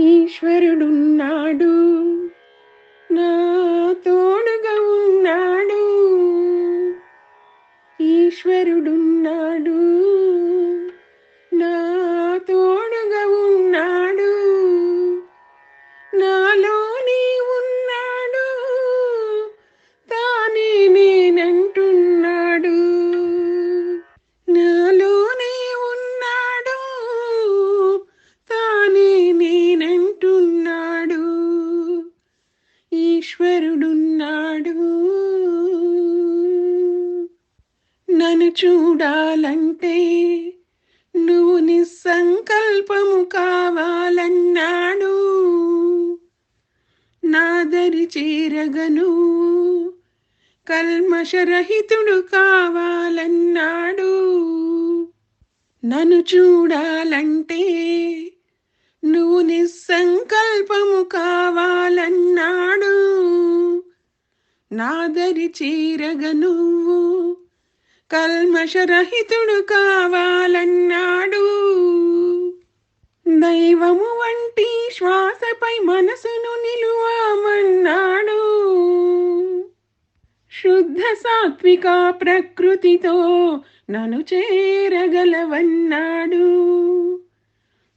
ఈశ్వరుడున్నాడు నా తోడుగా ఉన్నాడు. ఈశ్వరుడున్నాడు ఈశ్వరుడున్నాడు. నన్ను చూడాలంటే నువ్వు నిస్సంకల్పము కావాలన్నాడు. నాదరి చేరగను కల్మషరహితుడు కావాలన్నాడు. నన్ను చూడాలంటే నువ్వు నిస్సంకల్పము కావాలన్నాడు. నాదరి చీరగ నువ్వు కల్మషరహితుడు కావాలన్నాడు. దైవము వంటి శ్వాసపై మనసును నిలువమన్నాడు. శుద్ధ సాత్విక ప్రకృతితో నన్ను చేరగలవన్నాడు.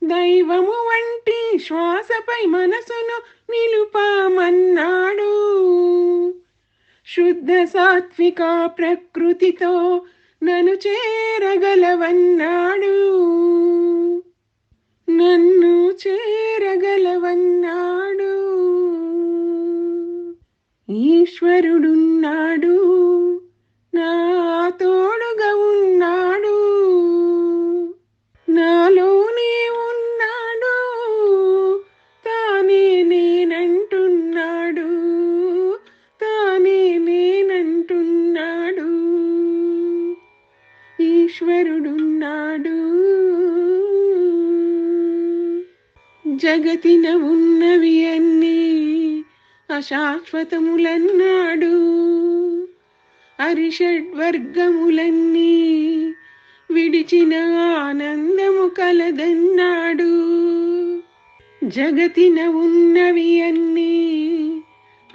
దైవము వంటి శ్వాసపై మనసును నిలుపామన్నాడు. శుద్ధ సాత్విక ప్రకృతితో నన్ను చేరగలవన్నాడు. నన్ను చేరగలవన్నాడు. ఈశ్వరుడు ఈశ్వరుడున్నాడు జగతిన ఉన్నవి అన్నీ అశాశ్వతములన్నాడు. అరిషడ్వర్గములన్నీ విడిచిన ఆనందము కలదన్నాడు. జగతిన ఉన్నవి అన్నీ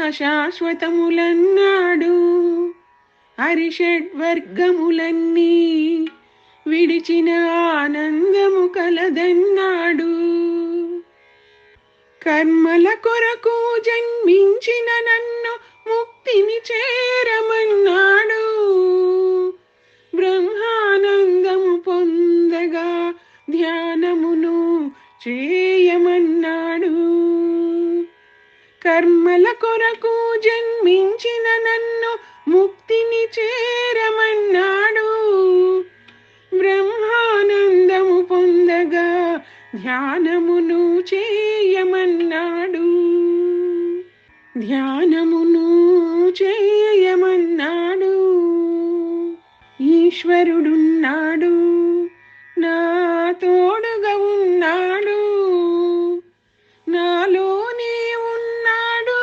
అశాశ్వతములన్నాడు. అరిషడ్వర్గములన్నీ విడిచిన ఆనందము కలదన్నాడు. కర్మల కొరకు జన్మించిన నన్ను ముక్తిని చేరమన్నాడు. ధ్యానమును చేయమన్నాడు. ఈశ్వరుడున్నాడు. నా తోడుగా ఉన్నాడు. నాలోనే ఉన్నాడు.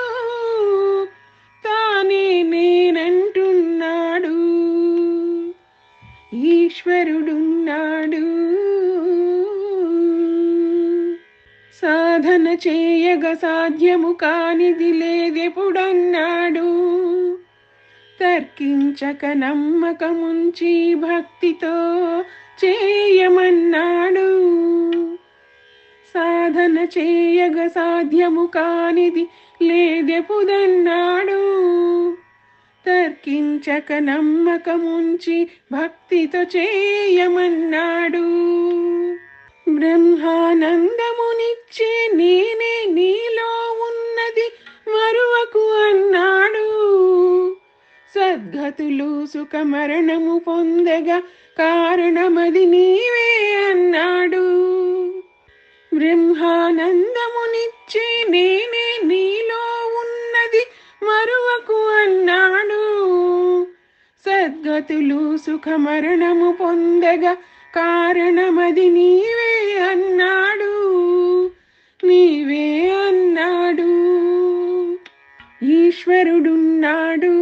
తానే నేనంటున్నాడు. ఈశ్వరుడున్నాడు. చేయగ సాధ్యము కానిది లేదెప్పుడన్నాడు? తర్కించక నమ్మకముంచి భక్తితో చేయమన్నాడు. సాధన చేయగ సాధ్యము కానిది లేదెపుదన్నాడు తర్కించక నమ్మకముంచి భక్తితో చేయమన్నాడు. బ్రహ్మానందమునిచ్చే నేనే నీలో ఉన్నది మరువకు అన్నాడు. సద్గతులు సుఖ మరణము పొందగా కారణమది నీవే అన్నాడు. బ్రహ్మానందమునిచ్చే నేనే నీలో ఉన్నది మరువకు అన్నాడు. సద్గతులు సుఖ మరణము పొందగా కారణమది నీవే అన్నాడు. నీవే అన్నాడు. ఈశ్వరుడున్నాడు.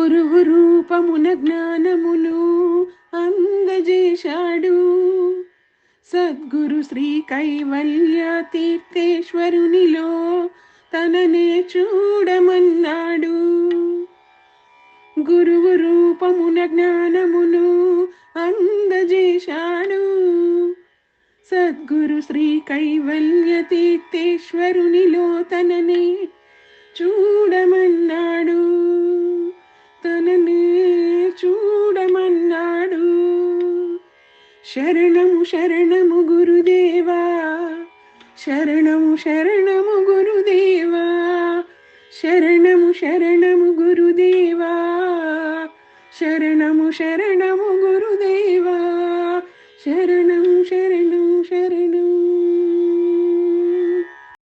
గురువు రూపమున జ్ఞానములు అందజేశాడు. సద్గురు శ్రీ కైవల్య తీర్థేశ్వరునిలో తననే చూడమన్నాడు. గురువు రూపమున జ్ఞానమును అందజేశాడు. సద్గురు శ్రీ కైవల్య తీర్థేశ్వరునిలో తననే చూడమన్నాడు. తననే చూడమన్నాడు శరణము శరణము గురుదేవా శరణము శరణము గురుదేవా శరణము శరణము గురుదేవా శరణము శరణము